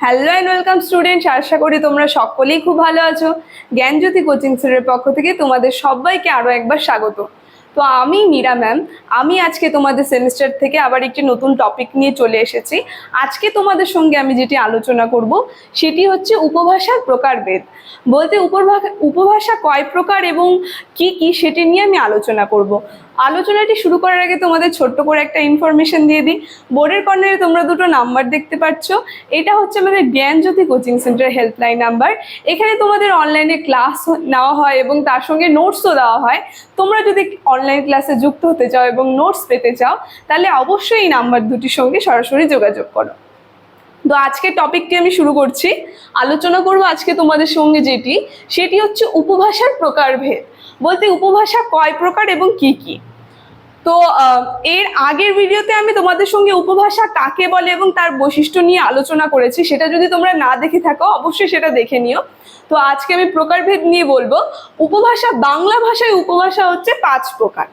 Hello and welcome students আশা করি তোমরা সকলেই খুব ভালো আছো। জ্ঞানজ্যোতি কোচিং সেন্টারের পক্ষ থেকে তোমাদের সবাইকে আরও একবার স্বাগত। তো আমি মীরা ম্যাম আমি আজকে তোমাদের সেমিস্টার থেকে আবার একটি নতুন টপিক নিয়ে চলে এসেছি। আজকে তোমাদের সঙ্গে আমি যেটি আলোচনা করব, সেটি হচ্ছে উপভাষার প্রকারভেদ। বলতে উপভাষা উপভাষা কয় প্রকার এবং কি কি সেটি নিয়ে আমি আলোচনা করব। আলোচনাটি শুরু করার আগে তোমাদের ছোট্ট করে একটা ইনফরমেশন দিয়ে দিই। বোর্ডের কর্নারে তোমরা দুটো নাম্বার দেখতে পাচ্ছ। এটা হচ্ছে আমাদের Gyanjyoti coaching centre helpline number এখানে তোমাদের অনলাইনে ক্লাস নেওয়া হয় এবং তার সঙ্গে নোটসও দেওয়া হয়। তোমরা যদি অনলাইন ক্লাসে যুক্ত হতে চাও এবং নোটস পেতে চাও, তাহলে অবশ্যই এই নাম্বার দুটির সঙ্গে সরাসরি যোগাযোগ করো। তো আজকে টপিকটি আমি শুরু করছি। আলোচনা করব আজকে তোমাদের সঙ্গে যেটি, সেটি হচ্ছে উপভাষার প্রকারভেদ। বলতে উপভাষা কয় প্রকার এবং কি কি? তো এর আগের ভিডিওতে আমি তোমাদের সঙ্গে উপভাষা কাকে বলে এবং তার বৈশিষ্ট্য নিয়ে আলোচনা করেছি, সেটা যদি তোমরা না দেখে থাকো, অবশ্যই সেটা দেখে নিও। তো, আজকে আমি প্রকারভেদ নিয়ে বলব। উপভাষা বাংলা ভাষায় উপভাষা হচ্ছে পাঁচ প্রকার।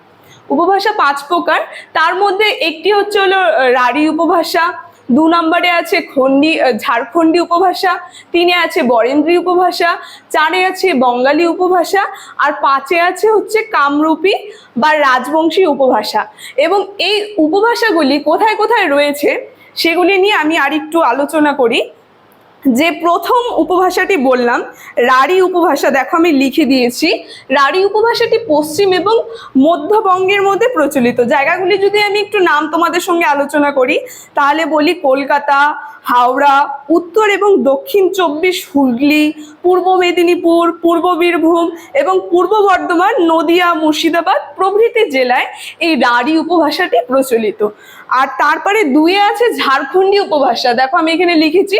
উপভাষা পাঁচ প্রকার। তার মধ্যে একটি হচ্ছে হলো রাঢ়ী উপভাষা দু নম্বরে আছে খন্ডি ঝাড়খণ্ডী উপভাষা, তিনে আছে বরেন্দ্রী উপভাষা, চারে আছে বঙ্গালী উপভাষা, আর পাঁচে আছে হচ্ছে কামরূপী বা রাজবংশী উপভাষা। এবং এই উপভাষাগুলি কোথায় কোথায় রয়েছে, সেগুলি নিয়ে আমি আর একটু আলোচনা করি। যে প্রথম উপভাষাটি বললাম, রাঢ়ী উপভাষা, দেখো আমি লিখে দিয়েছি। রাঢ়ী উপভাষাটি পশ্চিম এবং মধ্যবঙ্গের মধ্যে প্রচলিত। জায়গাগুলি যদি আমি একটু নাম তোমাদের সঙ্গে আলোচনা করি, তাহলে বলি কলকাতা হাওড়া, উত্তর এবং দক্ষিণ চব্বিশ হুগলি, পূর্ব মেদিনীপুর, পূর্ব বীরভূম এবং পূর্ব বর্ধমান, নদিয়া, মুর্শিদাবাদ প্রভৃতি জেলায় এই রাঢ়ী উপভাষাটি প্রচলিত। আর তারপরে দুয়ে আছে ঝাড়খণ্ডী উপভাষা। দেখো আমি এখানে লিখেছি,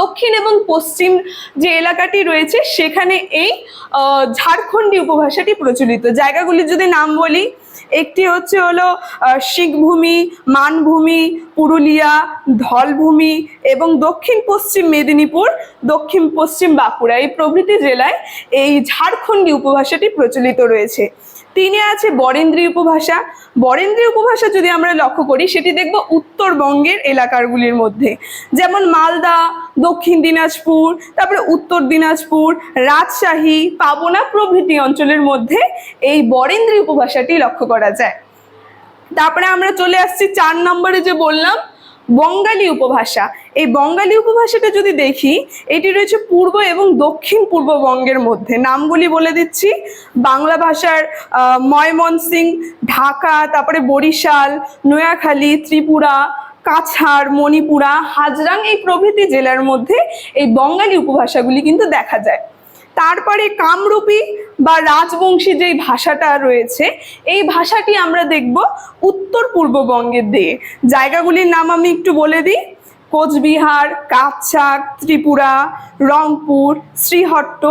দক্ষিণ এবং পশ্চিম যে এলাকাটি রয়েছে সেখানে এই ঝাড়খণ্ডী উপভাষাটি প্রচলিত। জায়গাগুলি যদি নাম বলি একটি হচ্ছে হলো শিখভূমি, মানভূমি, পুরুলিয়া, ধলভূমি এবং দক্ষিণ পশ্চিম মেদিনীপুর, দক্ষিণ পশ্চিম বাঁকুড়া এই প্রভৃতি জেলায় এই ঝাড়খণ্ডী উপভাষাটি প্রচলিত রয়েছে। তিনে আছে বরেন্দ্রী উপভাষা। বরেন্দ্রী উপভাষা যদি আমরা লক্ষ্য করি, সেটি দেখব উত্তরবঙ্গের এলাকাগুলির মধ্যে। যেমন মালদা, দক্ষিণ দিনাজপুর, তারপরে উত্তর দিনাজপুর, রাজশাহী, পাবনা প্রভৃতি অঞ্চলের মধ্যে এই বরেন্দ্রী উপভাষাটি লক্ষ্য করা যায়। তারপরে আমরা চলে আসছি চার নম্বরে যে বললাম, বঙ্গালী উপভাষা। এই বঙ্গালী উপভাষাটা যদি দেখি, এটি রয়েছে পূর্ব এবং দক্ষিণ পূর্ববঙ্গের মধ্যে। নামগুলি বলে দিচ্ছি। বাংলা ভাষার ময়মনসিং, ঢাকা, তারপরে বরিশাল, নোয়াখালী, ত্রিপুরা, কাছাড়, মণিপুরা, হাজরাং এই প্রভৃতি জেলার মধ্যে এই বঙ্গালী উপভাষাগুলি কিন্তু দেখা যায়। তারপরে কামরূপী বা রাজবংশী যেই ভাষাটা রয়েছে, এই ভাষাটি আমরা দেখব উত্তর পূর্ববঙ্গের দিয়ে। জায়গাগুলির নাম আমি একটু বলে দিই। কোচবিহার কাছাক ত্রিপুরা, রংপুর, শ্রীহট্ট,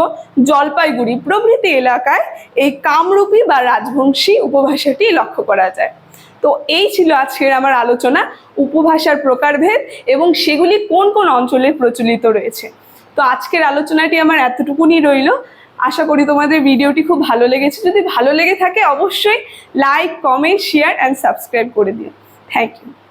জলপাইগুড়ি প্রভৃতি এলাকায় এই কামরূপী বা রাজবংশী উপভাষাটি লক্ষ্য করা যায়। তো এই ছিল আজকের আমার আলোচনা উপভাষার প্রকারভেদ এবং সেগুলি কোন কোন অঞ্চলে প্রচলিত রয়েছে। তো আজকের আলোচনাটি আমার এতটুকুনি রইল। আশা করি তোমাদের ভিডিওটি খুব ভালো লেগেছে। যদি ভালো লেগে থাকে অবশ্যই like, comment, share and subscribe করে দিও। Thank you